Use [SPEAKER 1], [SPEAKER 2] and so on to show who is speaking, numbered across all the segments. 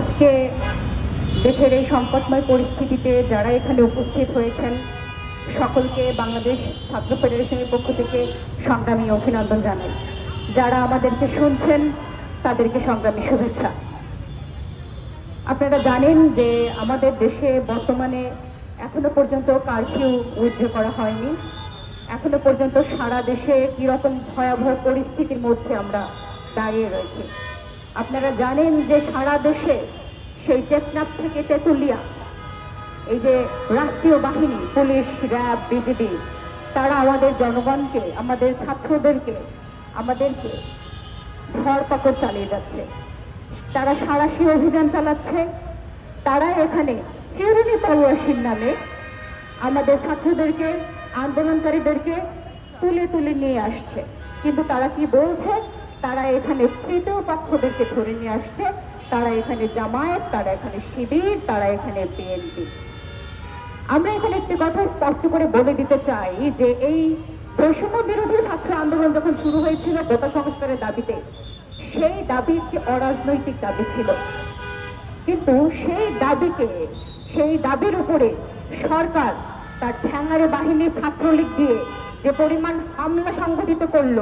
[SPEAKER 1] আজকে দেশের এই সংকটময় পরিস্থিতিতে যারা এখানে উপস্থিত হয়েছেন, সকলকে বাংলাদেশ ছাত্র ফেডারেশনের পক্ষ থেকে সংগ্রামী অভিনন্দন জানাই। যারা আমাদেরকে শুনছেন, তাদেরকে সংগ্রামী শুভেচ্ছা। আপনারা জানেন যে আমাদের দেশে বর্তমানে এখনও পর্যন্ত কারফিউ উইথড্র করা হয়নি। এখনও পর্যন্ত সারা দেশে কীরকম ভয়াবহ পরিস্থিতির মধ্যে আমরা দাঁড়িয়ে রয়েছি। আপনারা জানেন যে সারা দেশে সেই টেকনাফ থেকে তেঁতুলিয়া, এই যে রাষ্ট্রীয় বাহিনী, পুলিশ, র্যাব বিজেপি তারা আমাদের জনগণকে, আমাদের ছাত্রদেরকে, আমাদেরকে ধরপাকড় চালিয়ে যাচ্ছে। তারা সারাশি অভিযান চালাচ্ছে। তারা এখানে চিরুনি তল্লাশির নামে আমাদের ছাত্রদেরকে, আন্দোলনকারীদেরকে তুলে তুলে নিয়ে আসছে। কিন্তু তারা কি বলছে? তারা এখানে তৃতীয় পক্ষদেরকে ধরে নিয়ে আসছে। তারা এখানে জামায়াত, তারা এখানে শিবির, তারা এখানে বিএনপি। আমরা এখানে একটি কথা স্পষ্ট করে বলে দিতে চাই যে এই বৈষম্য বিরোধী ছাত্র আন্দোলন যখন শুরু হয়েছিল গোটা সংস্কারের দাবিতে, সেই দাবি একটি অরাজনৈতিক দাবি ছিল। কিন্তু সেই দাবিকে, সেই দাবির উপরে সরকার তার ঠ্যাঙারে বাহিনী ছাত্রলীগ দিয়ে যে পরিমাণ হামলা সংঘটিত করল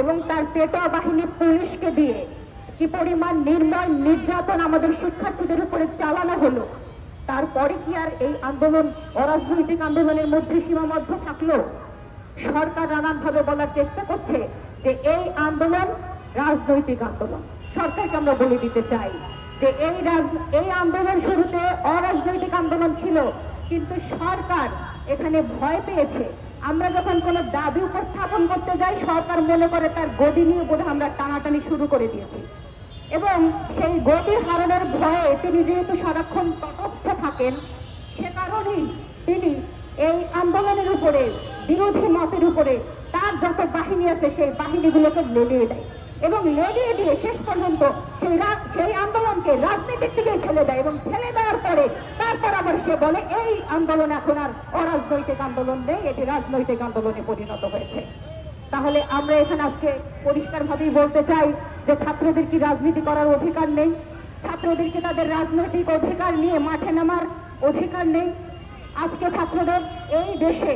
[SPEAKER 1] এবং তার পেটা বাহিনী পুলিশকে দিয়ে কি পরিমাণ নির্ময় নির্যাতন আমাদের শিক্ষার্থীদের উপরে চালানো হলো, তারপরে কি আর এই আন্দোলন, অরাজনৈতিক আন্দোলনের মধ্যে সীমাবদ্ধ থাকল? সরকার নানানভাবে বলার চেষ্টা করছে যে এই আন্দোলন রাজনৈতিক আন্দোলন। সরকারকে আমরা বলে দিতে চাই যে এই এই আন্দোলন শুরুতে অরাজনৈতিক আন্দোলন ছিল, কিন্তু সরকার এখানে ভয় পেয়েছে। আমরা যখন কোনো দাবি উপস্থাপন করতে যাই, সরকার মনে করে তার গদি নিয়ে বোধ আমরা টানাটানি শুরু করে দিয়েছি। এবং সেই গদি হারানোর ভয়ে তিনি যেহেতু সারাক্ষণ তটস্থ থাকেন, সে কারণেই তিনি এই আন্দোলনের উপরে, বিরোধী মতের উপরে তার যত বাহিনী আছে, সেই বাহিনীগুলোকে লেলিয়ে দেয়। এবং লেলিয়ে দিয়ে শেষ পর্যন্ত সেই সেই আন্দোলনকে রাজনীতির দিকে ঠেলে দেয় এবং ঠেলে দেওয়ার পরে তারপর আবার সে বলে, এই আন্দোলন এখন আর অরাজনৈতিক আন্দোলন নেই, এটি রাজনৈতিক আন্দোলনে পরিণত হয়েছে। তাহলে আমরা এখানে আজকে পরিষ্কারভাবেই বলতে চাই যে ছাত্রদের কি রাজনীতি করার অধিকার নেই? ছাত্রদেরকে তাদের রাজনৈতিক অধিকার নিয়ে মাঠে নামার অধিকার নেই? আজকে ছাত্রদের এই দেশে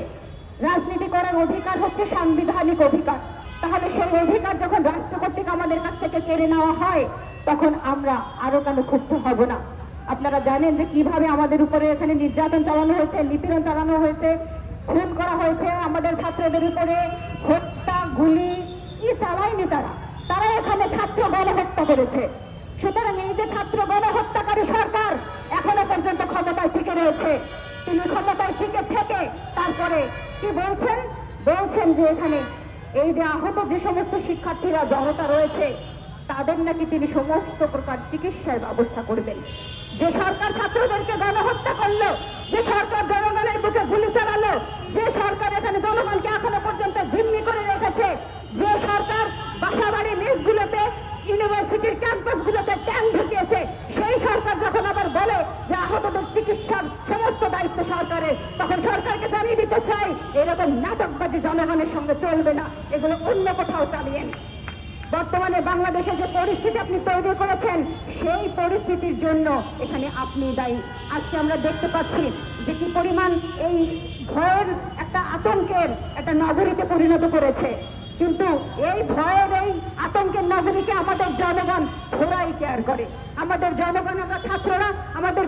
[SPEAKER 1] রাজনীতি করার অধিকার হচ্ছে সাংবিধানিক অধিকার। তাহলে সেই অধিকার যখন রাষ্ট্র কর্তৃক আমাদের কাছ থেকে কেড়ে নেওয়া হয়, তখন আমরা আরও কেন ক্ষুব্ধ হব না? আপনারা জানেন যে কীভাবে আমাদের উপরে এখানে নির্যাতন চালানো হয়েছে, নিপীড়ন চালানো হয়েছে, খুন করা হয়েছে আমাদের ছাত্রদের উপরে, হত্যা, গুলি, কি চালায়নি তারা? তারা এখানে ছাত্র গণহত্যা করেছে। সুতরাং এই যে ছাত্র গণহত্যাকারী সরকার এখনও পর্যন্ত ক্ষমতায় টিকে রয়েছে। তিনি ক্ষমতায় টিকে থেকে। তারপরে কি বলছেন? বলছেন যে এখানে এই যে আহত যে সমস্ত শিক্ষার্থীরা, জনতা রয়েছে, তাদের নাকি তিনি সমস্ত প্রকার চিকিৎসার ব্যবস্থা করবেন। যে সরকার ছাত্রদেরকে গণহত্যা করল, যে সরকার জনগণের বুকে গুলি চালালো, যে সরকার এখানে জনগণকে এখনও পর্যন্ত জিম্মি করে রেখেছে, যে সরকার বাসাবাড়ি মেসগুলোতে, ইউনিভার্সিটির ক্যাম্পাসগুলোতে ট্যাঙ্ক ঢুকিয়েছে সেই সরকার যখন আবার বলে যে আহতদের চিকিৎসার সমস্ত দায়িত্ব সরকারের। তখন সরকারকে জানিয়ে দিতে চাই, এরকম নাটকবাজি জনগণের সঙ্গে চলবে না। এগুলো অন্য কোথাও চালিয়েন বর্তমানে বাংলাদেশে যে পরিস্থিতি আপনি তৈরি করেছেন, সেই পরিস্থিতির জন্য এখানে আপনি দায়ী। আজকে আমরা দেখতে পাচ্ছি যে কি পরিমাণ এই ভয়ের একটা আতঙ্কের একটা নগরীতে পরিণত করেছে। কিন্তু এই ভয়ের এই আতঙ্কের নগরীকে আমাদের জনগণ ঘোরাই কেয়ার করে। আমাদের জনগণ আমরা ছাত্ররা, আমাদের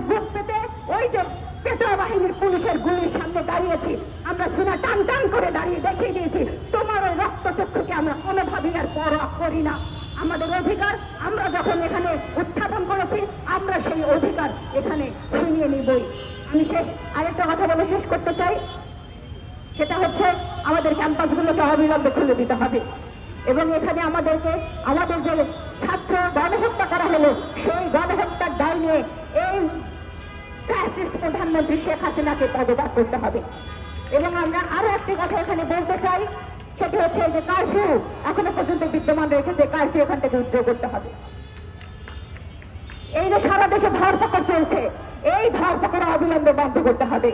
[SPEAKER 1] পুলিশের গুলির সামনে দাঁড়িয়েছি। আমরা সিনা টান টান করে দাঁড়িয়ে দেখিয়ে দিয়েছি। তোমার ওই রক্তচক্ষুকে আমরা কোনোভাবেই আর পরোয়া করি না। আমাদের অধিকার, আমরা যখন এখানে উত্থাপন করেছি, আমরা সেই অধিকার এখানে ছিনিয়ে নিবই। আমি শেষ, আরেকটা কথা বলে শেষ করতে চাই। সেটা হচ্ছে, আমাদের ক্যাম্পাসগুলোকে অবিলম্বে খুলে দিতে হবে। এবং এখানে আমাদেরকে, আমাদের যে ছাত্র গণহত্যা করা হলো, সেই গণহত্যার দায় নিয়ে এই ফ্যাসিস্ট প্রধানমন্ত্রী শেখ হাসিনাকে পদত্যাগ করতে হবে। এবং আমরা আরও একটি কথা এখানে বলতে চাই, সেটি হচ্ছে যে কারফিউ এখনও পর্যন্ত বিদ্যমান রেখেছে, কারফিউ এখান থেকে উদ্যোগ করতে হবে। এই যে সারা দেশে ধরপাকড় চলছে, এই ধরপাকড় অবিলম্বে বন্ধ করতে হবে।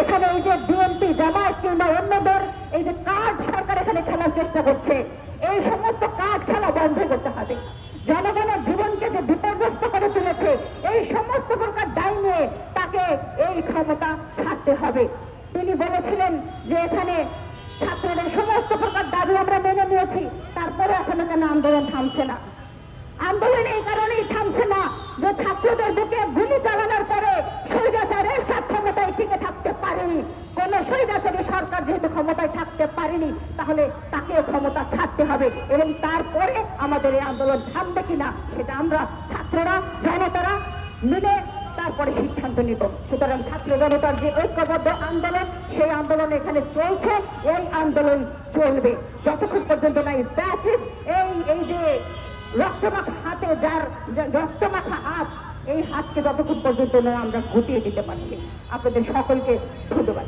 [SPEAKER 1] এখানে এই যে বিএনপি জামায়াত কিংবা অন্যদের এই যে কার্ড সরকার এখানে খেলার চেষ্টা করছে, এই সমস্ত কার্ড খেলা বন্ধ করতে হবে। জনগণের জীবনকে যে বিপর্যস্ত করে তুলেছে, এই সমস্ত প্রকার ক্ষমতা ছাড়তে হবে। তিনি বলেছিলেন যে এখানে ছাত্রদের সমস্ত প্রকার দাবি আমরা মেনে নিয়েছি, তারপরে এখনও কেন আন্দোলন থামছে না? আন্দোলন এই কারণেই থামছে না যে ছাত্রদের বুকে গুলি চালানোর পরে স্বৈরাচারের ক্ষমতায় টিকে থাকতে পারেনি। কোন স্বৈরাচারী সরকার যেহেতু ক্ষমতায় থাকতে পারেনি, তাহলে তাকে ক্ষমতা ছাড়তে হবে এবং তারপরে আমাদের এই আন্দোলন থামবে কিনা, সেটা আমরা ছাত্ররা, জনতারা মিলে তারপরে সিদ্ধান্ত নিব। সুতরাং ছাত্র জনতার যে ঐক্যবদ্ধ আন্দোলন, সেই আন্দোলন এখানে চলছে, এই আন্দোলন চলবে। যতক্ষণ পর্যন্ত না এই ব্যাসিস এই এই যে রক্তমাখা হাতে যার রক্তমাখা হাত, এই হাতকে যতক্ষণ পর্যন্ত না আমরা ঘটিয়ে দিতে পারছি। আপনাদের সকলকে ধন্যবাদ।